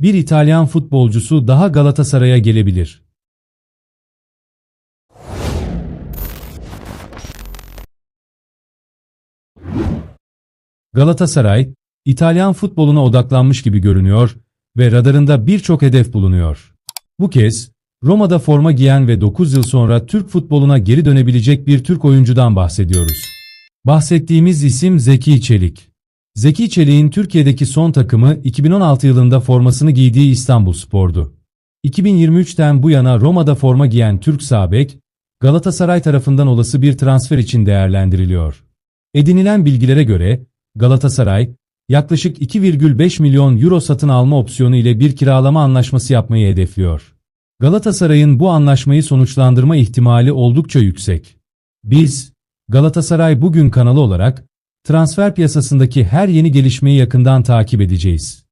bir İtalyan futbolcusu daha Galatasaray'a gelebilir. Galatasaray, İtalyan futboluna odaklanmış gibi görünüyor ve radarında birçok hedef bulunuyor. Bu kez, Roma'da forma giyen ve 9 yıl sonra Türk futboluna geri dönebilecek bir Türk oyuncudan bahsediyoruz. Bahsettiğimiz isim Zeki Çelik. Zeki Çelik'in Türkiye'deki son takımı 2016 yılında formasını giydiği İstanbul Spor'du. 2023'ten bu yana Roma'da forma giyen Türk Sabek, Galatasaray tarafından olası bir transfer için değerlendiriliyor. Edinilen bilgilere göre, Galatasaray, yaklaşık 2,5 milyon euro satın alma opsiyonu ile bir kiralama anlaşması yapmayı hedefliyor. Galatasaray'ın bu anlaşmayı sonuçlandırma ihtimali oldukça yüksek. Biz, Galatasaray Bugün kanalı olarak, transfer piyasasındaki her yeni gelişmeyi yakından takip edeceğiz.